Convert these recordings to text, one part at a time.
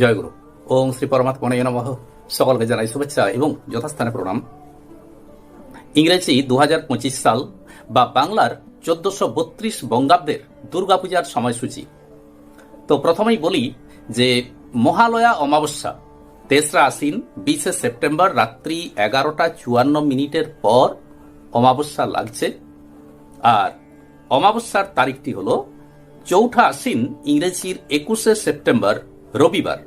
জয়গুরু ওম শ্রী পরমাত্মনে নমঃ। সকলকে জানাই শুভেচ্ছা এবং যথাস্থানে প্রণাম। ইংরেজি দু হাজার পঁচিশ সাল বা বাংলার চোদ্দশো বত্রিশ বঙ্গাব্দের দুর্গাপূজার সময়সূচি। তো প্রথমেই বলি যে মহালয়া অমাবস্যা, তেসরা আশ্বিন, বিশে সেপ্টেম্বর রাত্রি এগারোটা চুয়ান্ন মিনিটের পর অমাবস্যা লাগছে। আর অমাবস্যার তারিখটি হল চৌঠা আশ্বিন ইংরেজির একুশে সেপ্টেম্বর রবিবার।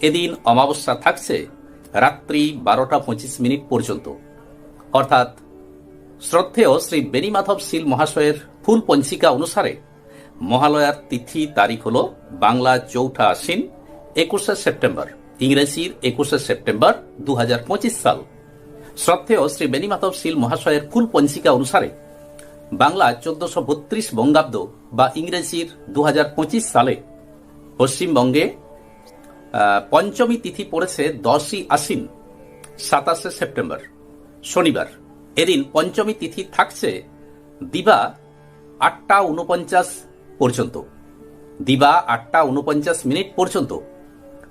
এদিন অমাবস্যা থাকছে রাত্রি বারোটা পঁচিশ মিনিট পর্যন্ত। অর্থাৎ শ্রদ্ধেয় শ্রী বেনিমাধব শীল মহাশয়ের ফুল পঞ্চিকা অনুসারে মহালয়ার তিথি তারিখ হল বাংলা চৌঠা আশ্বিন, একুশে সেপ্টেম্বর, ইংরেজির একুশে সেপ্টেম্বর দু হাজার পঁচিশ সাল। শ্রদ্ধেয় শ্রী বেনিমাধব শীল মহাশয়ের ফুল পঞ্চিকা অনুসারে বাংলা চোদ্দশো বত্রিশ বঙ্গাব্দ বা ইংরেজির দু হাজার পঁচিশ সালে পশ্চিমবঙ্গে পঞ্চমী তিথি পড়েছে দশই আশ্বিন, সাতাশে সেপ্টেম্বর, শনিবার। এদিন পঞ্চমী তিথি থাকছে দিবা আটটা উনপঞ্চাশ পর্যন্ত। দিবা আটটা উনপঞ্চাশ মিনিট পর্যন্ত।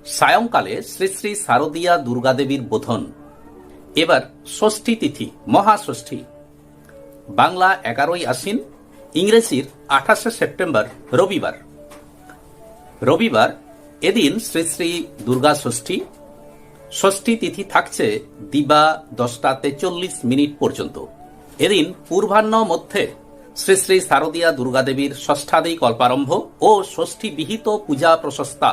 সায়ংকালে শ্রী শ্রী শারদীয়া দুর্গাদেবীর বোধন। এবার ষষ্ঠী তিথি, মহাষষ্ঠী। বাংলা এগারোই আশ্বিন, ইংরেজির আঠাশে সেপ্টেম্বর, রবিবার। রবিবার এদিন শ্রী শ্রী দুর্গা ষষ্ঠী ষষ্ঠী তিথি থাকছে দিবা দশটা তেচল্লিশ মিনিট পর্যন্ত। এদিন পূর্বাহ্ন মধ্যে শ্রী শ্রী শারদীয়া দুর্গাদেবীর ষষ্ঠাদি কল্পারম্ভ ও ষষ্ঠী বিহিত পূজা প্রশস্তা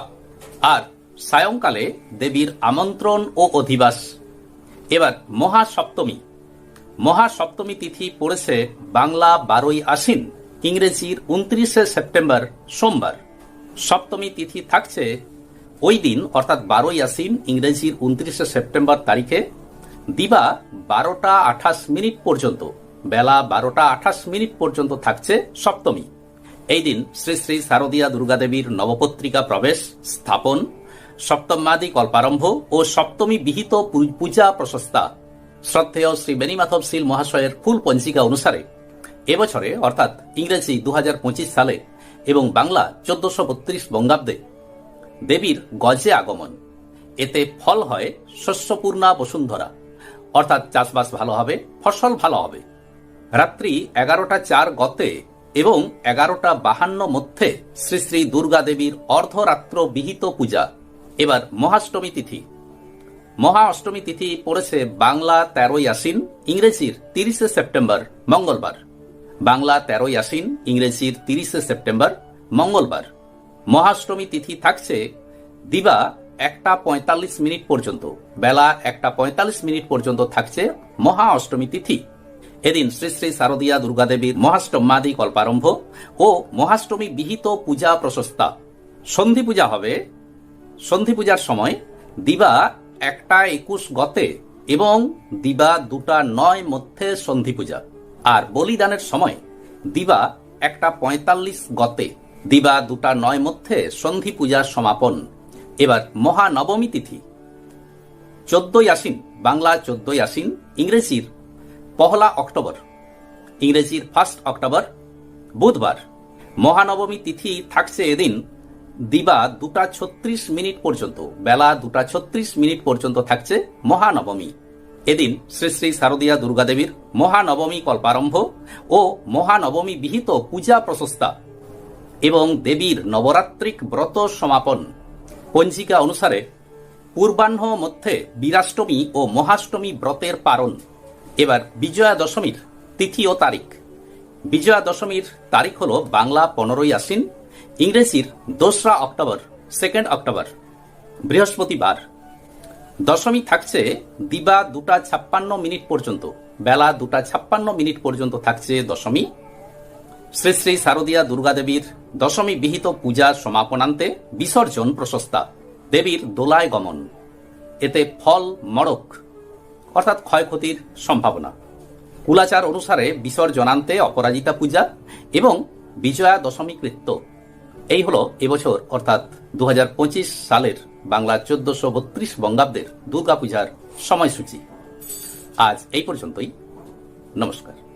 আর সায়ংকালে দেবীর আমন্ত্রণ ও অধিবাস। এবার মহাসপ্তমী। মহাসপ্তমী তিথি পড়েছে বাংলা বারোই আশ্বিন, ইংরেজির উনত্রিশে সেপ্টেম্বর সোমবার। সপ্তমী তিথি থাকছে ওই দিন, অর্থাৎ বারোই আশ্বিন ইংরেজির উনত্রিশে সেপ্টেম্বর তারিখে, দিবা বারোটা আঠাশ মিনিট পর্যন্ত, বেলা বারোটা আঠাশ মিনিট পর্যন্ত থাকছে সপ্তমী। এই দিন শ্রী শ্রী শারদীয়া দুর্গাদেবীর নবপত্রিকা প্রবেশ, স্থাপন সপ্তমাদি কল্পারম্ভ ও সপ্তমী বিহিত পূজা প্রশস্তা। শ্রদ্ধেয় শ্রী বেনিমাধব শীল মহাশয়ের ফুল পঞ্জিকা অনুসারে, এবছরে, অর্থাৎ ইংরেজি দু হাজার পঁচিশ সালে এবং বাংলা চোদ্দশো বত্রিশ বঙ্গাব্দে দেবীর গজে আগমন। এতে ফল হয় শস্যপূর্ণা বসুন্ধরা। অর্থাৎ চাষবাস ভালো হবে, ফসল ভালো হবে। রাত্রি এগারোটা চার গতে এবং এগারোটা বাহান্ন মধ্যে শ্রী শ্রী দুর্গা দেবীর অর্ধরাত্র বিহিত পূজা। এবার মহাষ্টমী তিথি। মহা অষ্টমী তিথি পড়েছে বাংলা তেরোই আশ্বিন, ইংরেজির তিরিশে সেপ্টেম্বর, মঙ্গলবার। বাংলা তেরোই আশ্বিন, ইংরেজির তিরিশে সেপ্টেম্বর, মঙ্গলবার। মহাষ্টমী তিথি থাকছে দিবা একটা পঁয়তাল্লিশ মিনিট পর্যন্ত। বেলা একটা পঁয়তাল্লিশ মিনিট পর্যন্ত থাকছে মহা অষ্টমী তিথি। এদিন শ্রী শ্রী শারদীয়া দুর্গাদেবীর মহাষ্টমাদি কল্পারম্ভ ও মহাষ্টমী বিহিত পূজা প্রশস্তা। সন্ধি পূজা হবে। সন্ধি পূজার সময় দিবা একটা একুশ গতে এবং দিবা দুটা নয় মধ্যে সন্ধি পূজা। আর বলিদানের সময় দিবা একটা পঁয়তাল্লিশ গতে, দিবা দুটা নয় মধ্যে সন্ধি পূজার সমাপন। এবার মহানবমী তিথি। চোদ্দই আশ্বিন, বাংলা চোদ্দই আশ্বিন, ইংরেজির পহলা অক্টোবর। ইংরেজির ফার্স্ট অক্টোবর, বুধবার। মহানবমী তিথি থাকছে এদিন, দিবা দুটা ছত্রিশ মিনিট পর্যন্ত, বেলা দুটা ছত্রিশ মিনিট পর্যন্ত থাকছে মহানবমী। এদিন শ্রী শ্রী শারদীয়া দুর্গাদেবীর মহানবমী কল্পারম্ভ ও মহানবমী বিহিত পূজা প্রশস্তা এবং দেবীর নবরাত্রিক ব্রত সমাপন। পঞ্জিকা অনুসারে পূর্বাহ্ন মধ্যে বীরাষ্টমী ও মহাষ্টমী ব্রতের পারণ এবার বিজয়া দশমীর তিথি ও তারিখ। বিজয়া দশমীর তারিখ হল বাংলা পনেরোই আশ্বিন, ইংরেজির দোসরা অক্টোবর সেকেন্ড অক্টোবর, বৃহস্পতিবার। দশমী থাকছে দিবা দুটা ছাপ্পান্ন মিনিট পর্যন্ত। বেলা দুটা ছাপ্পান্ন মিনিট পর্যন্ত থাকছে দশমী শ্রী শ্রী শারদীয়া দুর্গাদেবীর দশমী বিহিত পূজা সমাপনান্তে বিসর্জন প্রশস্তা। দেবীর দোলায় গমন। এতে ফল, মড়ক, অর্থাৎ ক্ষয়ক্ষতির সম্ভাবনা। কুলাচার অনুসারে বিসর্জনান্তে অপরাজিতা পূজা এবং বিজয়া দশমী কৃত্য। এই হলো এবছর, অর্থাৎ দু হাজার পঁচিশ সালের বাংলা চোদ্দশো বত্রিশ বঙ্গাব্দের দুর্গাপূজার সময়সূচি। আজ এই পর্যন্তই। নমস্কার।